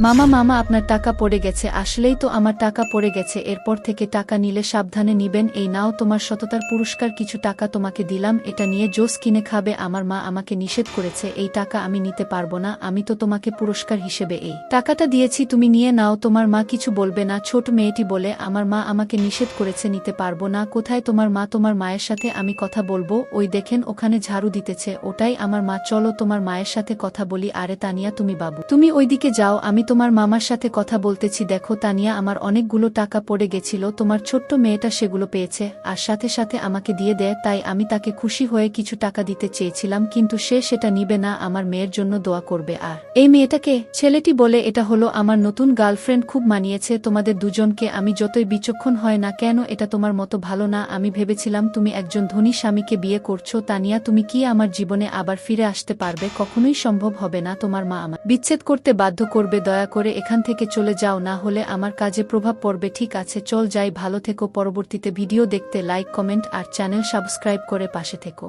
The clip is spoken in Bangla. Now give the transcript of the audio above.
মামা মামা, আপনার টাকা পড়ে গেছে। আসলেই তো আমার টাকা পড়ে গেছে। এরপর থেকে টাকা নিলে সাবধানে নিবেন। এই নাও তোমার সততার পুরস্কার, কিছু টাকা তোমাকে দিলাম। এটা নিয়ে জোস কিনে খাবে। আমার মা আমাকে নিষেধ করেছে। এই টাকা আমি নিতে পারব না। আমি তো তোমাকে পুরস্কার হিসেবে এই টাকাটা দিয়েছি। তুমি নিয়ে নাও। তোমার মা কিছু বলবে না। ছোট মেয়েটি বলে, আমার মা আমাকে নিষেধ করেছে নিতে পারব না। কোথায় তোমার মা? তোমার মায়ের সাথে আমি কথা বলব। ওই দেখেন, ওখানে ঝাড়ু দিতেছে। ওটাই আমার মা। চলো তোমার মায়ের সাথে কথা বলি। আরে তানিয়া, তুমি বাবু। তুমি ওইদিকে যাও। আমি তোমার মামার সাথে কথা বলতেছি, দেখো তানিয়া আমার অনেকগুলো টাকা পড়ে গেছিল, তোমার ছোট্ট মেয়েটা সেগুলো পেয়েছে, আর সাথে সাথে আমাকে দিয়ে দেয়, তাই আমি তাকে খুশি হয়ে কিছু টাকা দিতে চেয়েছিলাম, কিন্তু সে সেটা নিবে না, আমার মেয়ের জন্য দোয়া করবে, আর এই মেয়েটাকে ছেলেটি বলে, এটা হলো আমার নতুন গার্লফ্রেন্ড, খুব মানিয়েছে, তোমাদের দুজনকে আমি যতই বিচক্ষণ হয় না কেন, এটা তোমার মতো ভালো না, আমি ভেবেছিলাম তুমি একজন ধনী স্বামীকে বিয়ে করছ, তানিয়া, তুমি কি আমার জীবনে আবার ফিরে আসতে পারবে, কখনোই সম্ভব হবে না, তোমার মা আমার বিচ্ছেদ করতে বাধ্য করবে, দয়া করে এখান থেকে চলে যাও, না হলে আমার কাজে প্রভাব পড়বে। ঠিক আছে, চল যাই, ভালো থেকো। পরবর্তীতে ভিডিও দেখতে লাইক কমেন্ট আর চ্যানেল সাবস্ক্রাইব করে পাশে থেকো।